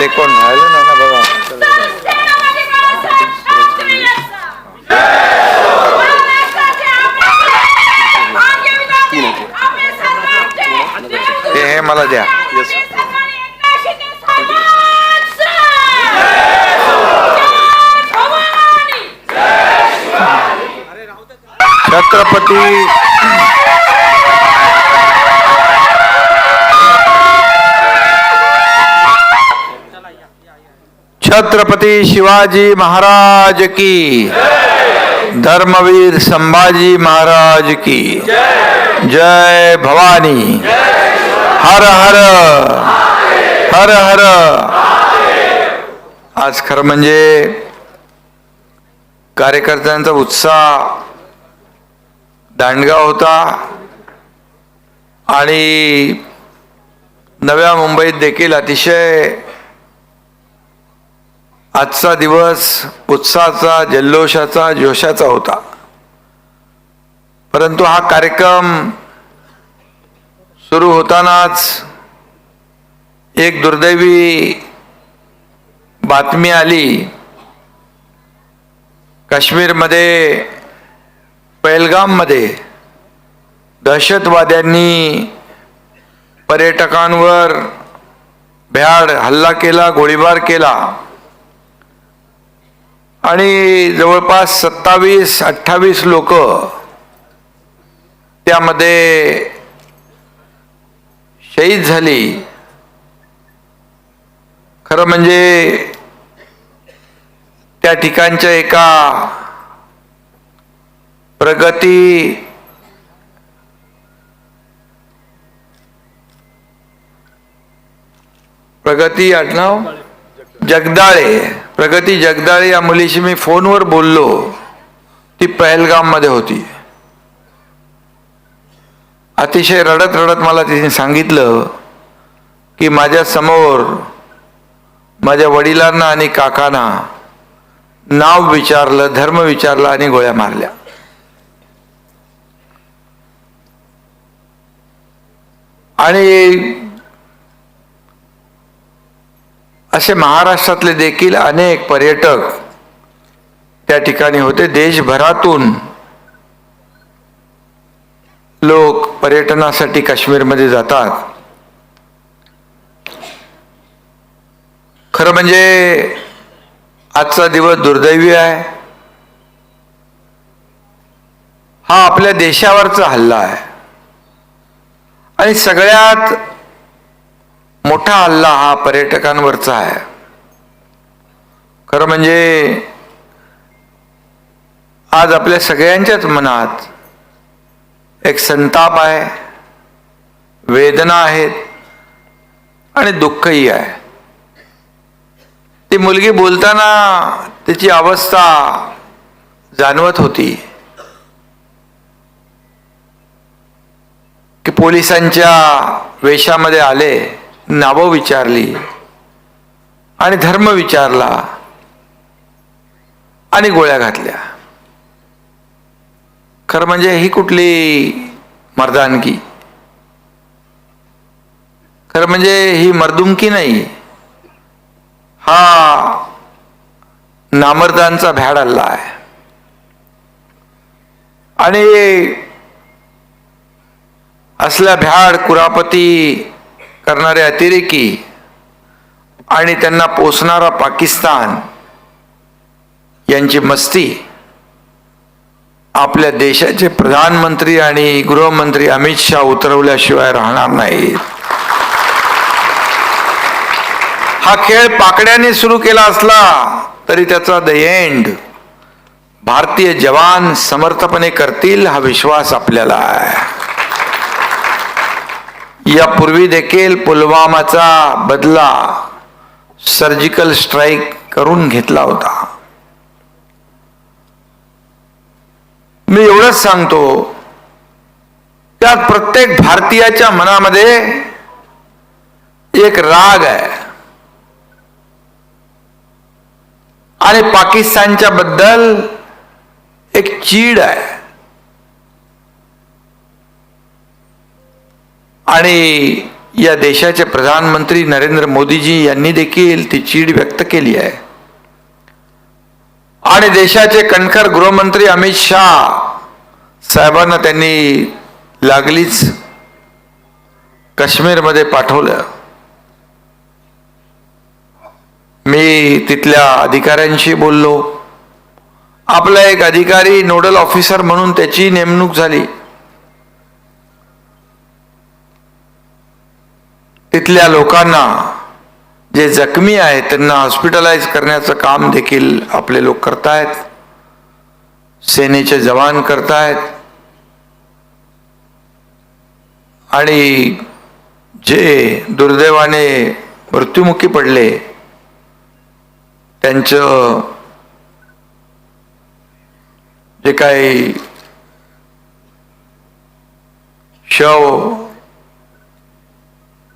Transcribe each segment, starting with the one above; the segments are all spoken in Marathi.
ते कोण? राहिलं नाही ना बघा. हे हे मला द्या. छत्रपती छत्रपती शिवाजी महाराज की। धर्मवीर संभाजी महाराज की। जय भवानी। हर हर। हर हर। आज खरं म्हणजे कार्यकर्त्यांचा उत्साह दांडगा होता आणि नव्या मुंबईत देखील अतिशय आजचा दिवस उत्साहाचा जल्लोषाचा जोशाचा होता. परंतु हा कार्यक्रम सुरू होतानाच एक दुर्दैवी बातमी आली. काश्मीरमध्ये पैलगाममध्ये दहशतवाद्यांनी पर्यटकांवर भ्याड हल्ला केला गोळीबार केला. आणि जवळपास सत्तावीस अठ्ठावीस लोक त्यामध्ये शहीद झाली. खरं म्हणजे त्या ठिकाणच्या एका प्रगती प्रगती आडनाव? जगदाळे. प्रगती जगदाळे या मुलीशी मी फोनवर बोललो. ती पहलगाममध्ये होती. अतिशय रडत रडत मला तिने सांगितलं की माझ्यासमोर माझ्या वडिलांना आणि काकांना नाव विचारलं धर्म विचारलं आणि गोळ्या मारल्या. आणि असे महाराष्ट्रातले देखील अनेक पर्यटक त्या ठिकाणी होते. देशभरातून लोक पर्यटनासाठी काश्मीरमध्ये जातात. खरं म्हणजे आजचा दिवस दुर्दैवी आहे. हा आपल्या देशावरचा हल्ला आहे. आणि सगळ्यात मोठा हल्ला हा पर्यटकांवरचा आहे. खरं म्हणजे आज आपल्या सगळ्यांच्याच मनात एक संताप आहे वेदना आहेत आणि दुःखही आहे. ती मुलगी बोलताना तिची अवस्था जाणवत होती. की पोलिसांच्या वेशामध्ये आले. नावं विचारली आणि धर्म विचारला आणि गोळ्या घातल्या. खरं म्हणजे ही कुठली मर्दानकी खरं म्हणजे ही मर्दुमकी नाही. हा नामर्दांचा भ्याड हल्ला आहे. आणि असल्या भ्याड कुरापती करणारे अतिरेकी आणि त्यांना पोचणारा पाकिस्तान यांची मस्ती आपल्या देशाचे प्रधानमंत्री आणि गृहमंत्री अमित शहा उतरवल्याशिवाय राहणार नाहीत. हा खेळ पाकड्याने सुरू केला असला तरी त्याचा द एंड. भारतीय जवान समर्थपणे करतील हा विश्वास आपल्याला आहे. यापूर्वी देखील पुलवामाचा बदला सर्जिकल स्ट्राईक करून घेतला होता. मी एवढंच सांगतो त्यात प्रत्येक भारतीयाच्या मनामध्ये एक राग आहे. आणि पाकिस्तानच्या बद्दल एक चीड आहे. आणि या देशाचे प्रधानमंत्री नरेंद्र मोदीजी यांनी देखील ती चीड व्यक्त केली आहे. आणि देशाचे कणखर गृहमंत्री अमित शाह साहेबांना त्यांनी लागलीच काश्मीरमध्ये पाठवलं. मी तिथल्या अधिकाऱ्यांशी बोललो. आपला एक अधिकारी नोडल ऑफिसर म्हणून त्याची नेमणूक झाली. तिथल्या लोकांना जे जखमी आहेत त्यांना हॉस्पिटलाइज करण्याचं काम देखील आपले लोक करतायत. सेनेचे जवान करतायत. आणि जे दुर्दैवाने मृत्युमुखी पडले त्यांचं जे काही शव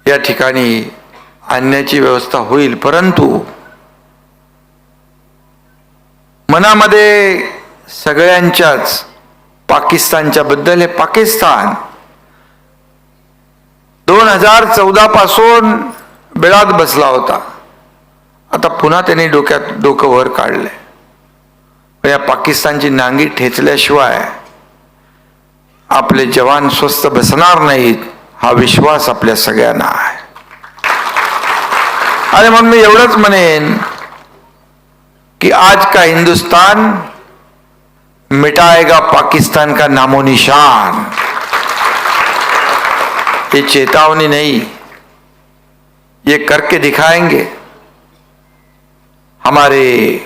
या ठिकाणी आणण्याची व्यवस्था होईल परंतु मनामध्ये सगळ्यांच्याच पाकिस्तानच्या बद्दल हे पाकिस्तान दोन हजार चौदा पासून बेळात बसला होता. आता पुन्हा त्यांनी डोक्यात डोकं वर काढलंय. या पाकिस्तानची नांगी ठेचल्याशिवाय आपले जवान स्वस्थ बसणार नाहीत. हा विश्वास आपल्या सगळ्यांना आहे. आणि म्हणून मी एवढंच म्हणेन कि आज का हिंदुस्तान मिटाएगा पाकिस्तान का नामो निशान? ये चेतावनी नहीं, ये करके दिखाएँगे हमारे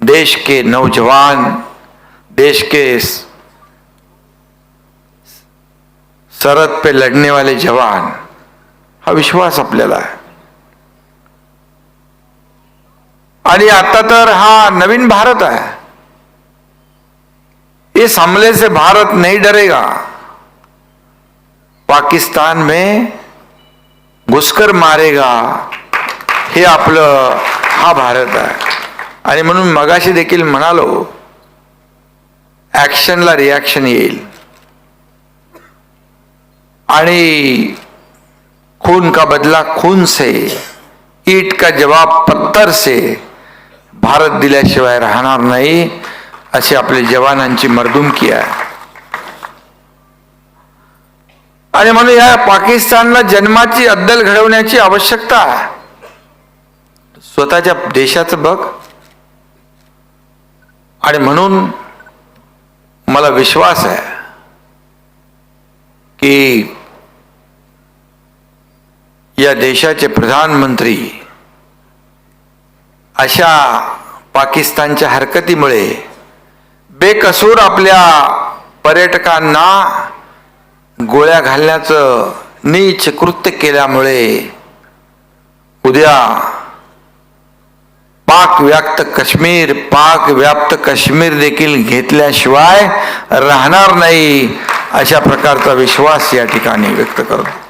देश के नौजवान, देश के सरहद पे लढने वाले जवान हा विश्वास आपल्याला आहे. आणि आता तर हा नवीन भारत है इस हमले से भारत नहीं डरेगा. पाकिस्तान में घुसकर मारेगा. हे आपलं हा भारत आहे. आणि म्हणून मगाशी देखील म्हणालो ॲक्शनला रिॲक्शन येईल. आणि खून का बदला खून से ईट का जवाब पत्थर से भारत दिल्याशिवाय राहणार नाही अशी आपले जवानांची मर्दुमकी आहे. आणि म्हणून या पाकिस्तानला जन्माची अद्दल घडवण्याची आवश्यकता आहे. स्वतःच्या देशाचं बघ. आणि म्हणून मला विश्वास आहे की या देशाचे प्रधानमंत्री अशा पाकिस्तानच्या हरकतीमुळे बेकसूर आपल्या पर्यटकांना गोळ्या घालण्याचं नीच कृत्य केल्यामुळे उद्या पाक व्याप्त काश्मीर पाक व्याप्त काश्मीर देखील घेतल्याशिवाय राहणार नाही अशा प्रकारचा विश्वास या ठिकाणी व्यक्त करतो.